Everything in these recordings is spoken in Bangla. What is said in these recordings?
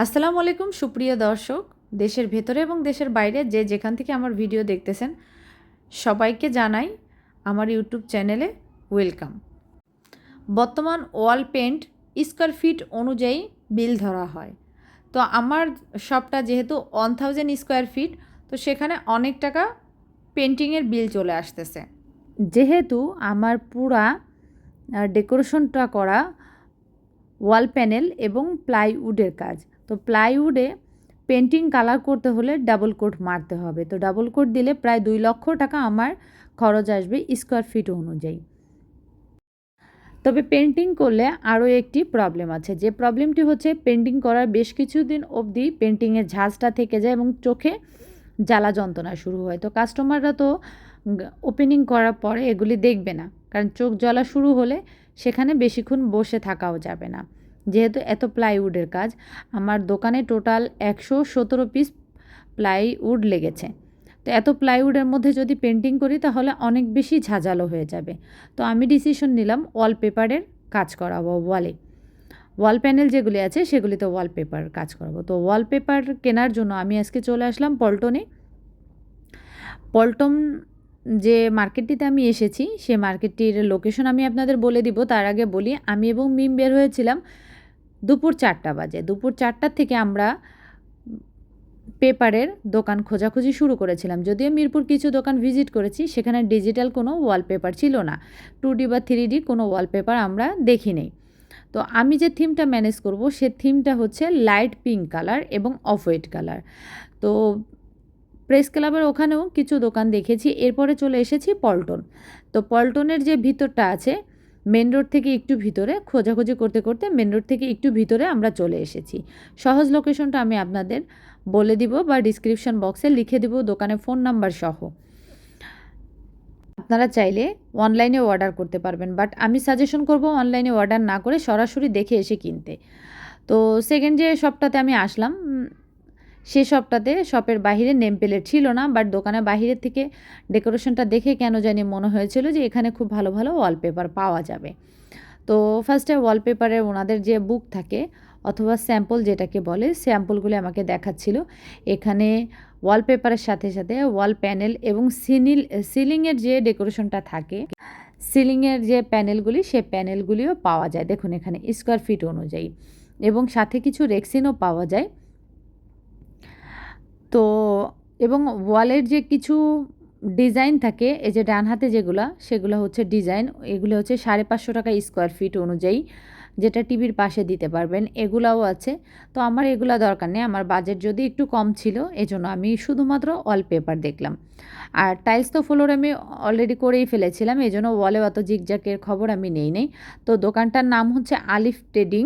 আসসালামু আলাইকুম, সুপ্রিয় দর্শক। দেশের ভেতরে এবং দেশের বাইরে যে যেখান থেকে আমার ভিডিও দেখতেছেন, সবাইকে জানাই আমার ইউটিউব চ্যানেলে ওয়েলকাম। বর্তমান ওয়াল পেন্ট স্কোয়ার ফিট অনুযায়ী বিল ধরা হয়। তো আমার শপটা যেহেতু ওয়ান থাউজেন্ড স্কোয়ার ফিট, তো সেখানে অনেক টাকা পেন্টিংয়ের বিল চলে আসতেছে। যেহেতু আমার পুরা ডেকোরেশনটা করা ওয়াল প্যানেল এবং প্লাইউডের কাজ তো প্লাইউডে পেন্টিং কালার করতে হলে ডাবল কোট মারতে হবে। তো ডাবল কোট দিলে প্রায় দুই লক্ষ টাকা আমার খরচ আসবে স্কোয়ার ফিট অনুযায়ী। তবে পেন্টিং করলে আরও একটি প্রবলেম আছে। যে প্রবলেমটি হচ্ছে পেন্টিং করার বেশ কিছুদিন অবধি পেন্টিংয়ের ঝাঁজটা থেকে যায় এবং চোখে জ্বালা যন্ত্রণা শুরু হয়। তো কাস্টমাররা তো ওপেনিং করার পরে এগুলি দেখবে না। কারণ চোখ জ্বলা শুরু হলে সেখানে বেশিক্ষণ বসে থাকাও যাবে না। যেহেতু এত প্লাইউডের কাজ, আমার দোকানে টোটাল একশো সতেরো পিস প্লাইউড লেগেছে। তো এত প্লাইউডের মধ্যে যদি পেন্টিং করি, তাহলে অনেক বেশি ঝাঁঝালো হয়ে যাবে। তো আমি ডিসিশন নিলাম ওয়ালপেপারের কাজ করাবো ওয়ালে। ওয়াল প্যানেল যেগুলি আছে, সেগুলিতে ওয়ালপেপার কাজ করাবো। তো ওয়ালপেপার কেনার জন্য আমি আজকে চলে আসলাম পল্টনে। পল্টন যে মার্কেটটিতে আমি এসেছি, সে মার্কেটটির লোকেশন আমি আপনাদের বলে দিব। তার আগে বলি, আমি এবং মিম বের হয়েছিলাম দুপুর চারটা বাজে। দুপুর চারটার থেকে আমরা পেপারের দোকান খোঁজাখুঁজি শুরু করেছিলাম। যদিও মিরপুর কিছু দোকান ভিজিট করেছি, সেখানে ডিজিটাল কোনো ওয়ালপেপার ছিল না। টু ডি বা থ্রি ডি কোনো ওয়ালপেপার আমরা দেখি নেই তো আমি যে থিমটা ম্যানেজ করব, সে থিমটা হচ্ছে লাইট পিঙ্ক কালার এবং অফ হোয়াইট কালার। তো প্রেস ক্লাবের ওখানেও কিছু দোকান দেখেছি। এরপরে চলে এসেছি পল্টন। তো পল্টনের যে ভিতরটা আছে মেন রোড থেকে একটু ভিতরে, খোঁজাখুঁজি করতে করতে মেন রোড থেকে একটু ভিতরে আমরা চলে এসেছি। সহজ লোকেশনটা আমি আপনাদের বলে দিব বা ডিসক্রিপশন বক্সে লিখে দিব দোকানে ফোন নাম্বার সহ। আপনারা চাইলে অনলাইনে অর্ডার করতে পারবেন বাট আমি সাজেশন করব অনলাইনে অর্ডার না করে সরাসরি দেখে এসে কিনতে। তো সেকেন্ড যে শপটাতে আমি আসলাম সে সবটাতে শপের বাহিরে নেম প্লেট ছিল না বাট দোকানের বাহিরের থেকে ডেকোরেশনটা দেখে কেন জানি মনে হয়েছিল যে এখানে খুব ভালো ভালো ওয়ালপেপার পাওয়া যাবে। তো ফার্স্টে ওয়ালপেপারে ওনাদের যে বুক থাকে, অথবা স্যাম্পল যেটাকে বলে স্যাম্পলগুলি আমাকে দেখাচ্ছিল। এখানে ওয়ালপেপারের সাথে সাথে ওয়াল প্যানেল এবং সিনিল সিলিংয়ের যে ডেকোরেশনটা থাকে সিলিংয়ের যে প্যানেলগুলি সে প্যানেলগুলিও পাওয়া যায়। দেখুন এখানে স্কোয়ার ফিট অনুযায়ী। এবং সাথে কিছু রেক্সিনও পাওয়া যায়। তো, এবং ওয়ালের যে কিছু ডিজাইন থাকে, এই যে ডান হাতে যেগুলো, সেগুলো হচ্ছে ডিজাইন। এগুলো হচ্ছে সাড়ে পাঁচশো টাকা স্কোয়ার ফিট অনুযায়ী, যেটা টিভির পাশে দিতে পারবেন। এগুলাও আছে। তো আমার এগুলা দরকার নেই। আমার বাজেট যদি একটু কম ছিল, এজন্য আমি শুধুমাত্র ওয়ালপেপার দেখলাম। আর টাইলস তো ফ্লোর আমি অলরেডি করেই ফেলেছিলাম এই জন্য ওয়ালে অত জিকজাকের খবর আমি নেই নেই। তো দোকানটার নাম হচ্ছে Alif trading,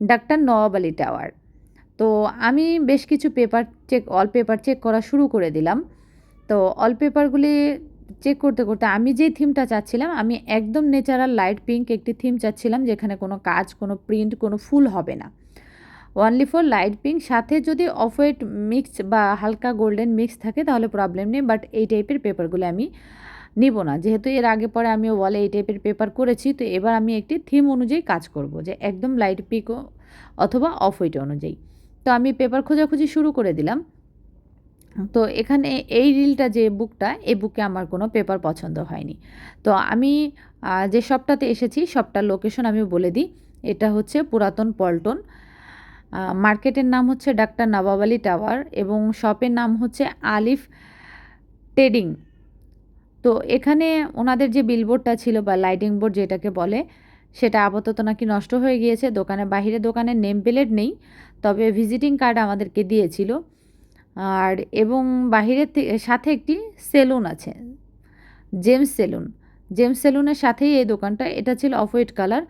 doctor Nawab Ali tower তো আমি বেশ কিছু paper check all paper check করা শুরু করে দিলাম। তো অল পেপারগুলি চেক করতে করতে আমি যেই থিমটা চাচ্ছিলাম, আমি একদম নেচারাল লাইট পিঙ্ক একটি থিম চাচ্ছিলাম, যেখানে কোনো কাজ, কোনো প্রিন্ট কোনো ফুল হবে না। ওনলি ফর লাইট পিঙ্ক সাথে যদি অফ হোয়াইট মিক্স বা হালকা গোল্ডেন মিক্স থাকে, তাহলে প্রবলেম নেই বাট এই টাইপের পেপারগুলো আমি নিব না। যেহেতু এর আগে পরে আমি ওয়ালে এই টাইপের পেপার করেছি, তো এবার আমি একটি থিম অনুযায়ী কাজ করব, যে একদম লাইট পিক অথবা অফ হোয়াইট অনুযায়ী। তো আমি পেপার খোঁজাখুঁজি শুরু করে দিলাম। তো এখানে এই রিলটা যে বুকটা, এই বুকে আমার কোনো পেপার পছন্দ হয়নি। তো আমি যে শপটাতে এসেছি শপটার লোকেশন আমি বলে দিই। এটা হচ্ছে পুরাতন পল্টন। মার্কেটের নাম হচ্ছে ডাক্তার নবাব আলী টাওয়ার এবং শপের নাম হচ্ছে আলিফ ট্রেডিং তো এখানে ওনাদের যে বিলবোর্ডটা ছিল বা লাইটিং বোর্ড যেটাকে বলে সেটা আপাতত নাকি নষ্ট হয়ে গিয়েছে। দোকানে বাহিরে দোকানে নেম প্লেট নেই, তবে ভিজিটিং কার্ড আমাদেরকে দিয়েছিল। আর এবং বাহিরের সাথে একটি সেলুন আছে, জেমস সেলুন। জেমস সেলুনের সাথেই এই দোকানটা, এটা ছিল অফ হোয়াইট কালার,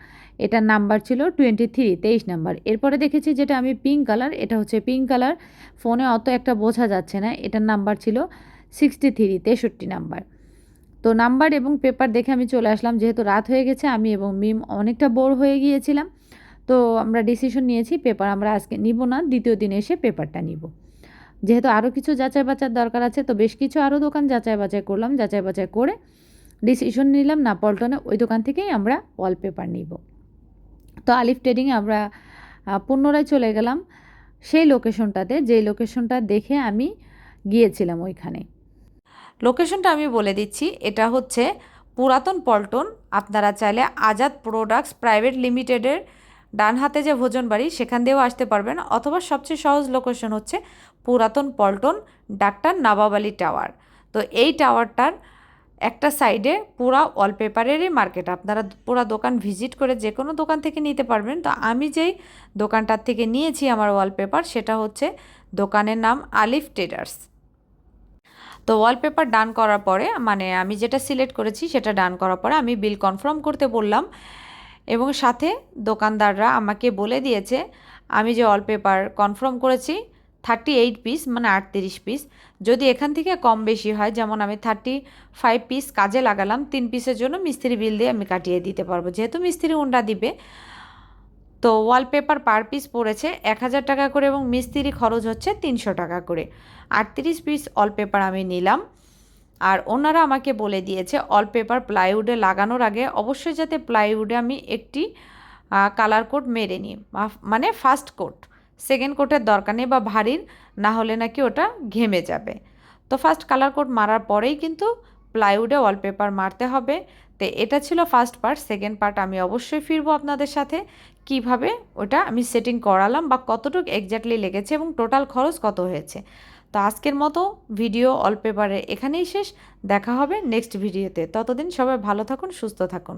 এটার নাম্বার ছিল টোয়েন্টি থ্রি, তেইশ নাম্বার। এরপরে দেখেছি যেটা আমি পিঙ্ক কালার, এটা হচ্ছে পিঙ্ক কালার। ফোনে অত একটা বোঝা যাচ্ছে না, এটার নাম্বার ছিল সিক্সটি থ্রি, তেষট্টি নাম্বার। তো নাম্বার এবং পেপার দেখে আমি চলে আসলাম। যেহেতু রাত হয়ে গেছে, আমি এবং মিম অনেকটা বোর হয়ে গিয়েছিলাম। তো আমরা ডিসিশন নিয়েছি, পেপার আমরা আজকে নিব না, দ্বিতীয় দিনে এসে পেপারটা নিব। যেহেতু আরও কিছু যাচাই বাচার দরকার আছে, তো বেশ কিছু আরও দোকান যাচাই বাছাই করলাম। যাচাই বাছাই করে ডিসিশন নিলাম না, পল্টনে ওই দোকান থেকেই আমরা ওয়ালপেপার নিব। তো আলিফ ট্রেডিংয়ে আমরা পুনরায় চলে গেলাম। সেই লোকেশনটাতে যেই লোকেশনটা দেখে আমি গিয়েছিলাম ওইখানে। লোকেশনটা আমি বলে দিচ্ছি, এটা হচ্ছে পুরাতন পল্টন। আপনারা চাইলে আজাদ প্রোডাক্টস প্রাইভেট লিমিটেডের ডান হাতে যে ভোজন বাড়ি, সেখান দিয়েও আসতে পারবেন। অথবা সবচেয়ে সহজ লোকেশন হচ্ছে পুরাতন পল্টন, ডাক্তার নবাব আলী টাওয়ার তো এই টাওয়ারটার একটা সাইডে পুরা ওয়ালপেপারেরই মার্কেট আপনারা পুরা দোকান ভিজিট করে যে কোনো দোকান থেকে নিতে পারবেন। তো আমি যেই দোকানটার থেকে নিয়েছি আমার ওয়ালপেপার সেটা হচ্ছে দোকানের নাম আলিফ ট্রেডার্স তো ওয়ালপেপার ডান করার পরে মানে আমি যেটা সিলেক্ট করেছি সেটা ডান করার পরে আমি বিল কনফার্ম করতে বললাম। এবং সাথে দোকানদাররা আমাকে বলে দিয়েছে, আমি যে ওয়ালপেপার কনফার্ম করেছি থার্টি এইট পিস মানে আটত্রিশ পিস যদি এখান থেকে কম বেশি হয়, যেমন আমি থার্টি ফাইভ পিস কাজে লাগালাম, তিন পিসের জন্য মিস্ত্রি বিল দিয়ে আমি কাটিয়ে দিতে পারব। যেহেতু মিস্ত্রি উন্ডা দিবে তো ওয়ালপেপার পার পিস পড়েছে এক হাজার টাকা করে এবং মিস্ত্রি খরচ হচ্ছে তিনশো টাকা করে। আটত্রিশ পিস অলপেপার আমি নিলাম। আর ওনারা আমাকে বলে দিয়েছে অলপেপার প্লাইউডে লাগানোর আগে অবশ্যই যাতে প্লাইউডে আমি একটি কালার কোড মেরে নিই। মানে ফার্স্ট কোট সেকেন্ড কোটের দরকার নেই বা ভারীর, না হলে নাকি ওটা ঘেমে যাবে। তো ফার্স্ট কালার কোড মারার পরেই কিন্তু প্লাইউডে ওয়ালপেপার মারতে হবে। তো এটা ছিল ফার্স্ট পার্ট সেকেন্ড পার্ট আমি অবশ্যই ফিরবো আপনাদের সাথে। কীভাবে ওটা আমি সেটিং করালাম বা কতটুকু এক্স্যাক্টলি লেগেছে এবং টোটাল খরচ কত হয়েছে। তো আজকের মতো ভিডিও অল পেপারে এখানেই শেষ। দেখা হবে নেক্সট ভিডিওতে ততদিন সবাই ভালো থাকুন, সুস্থ থাকুন।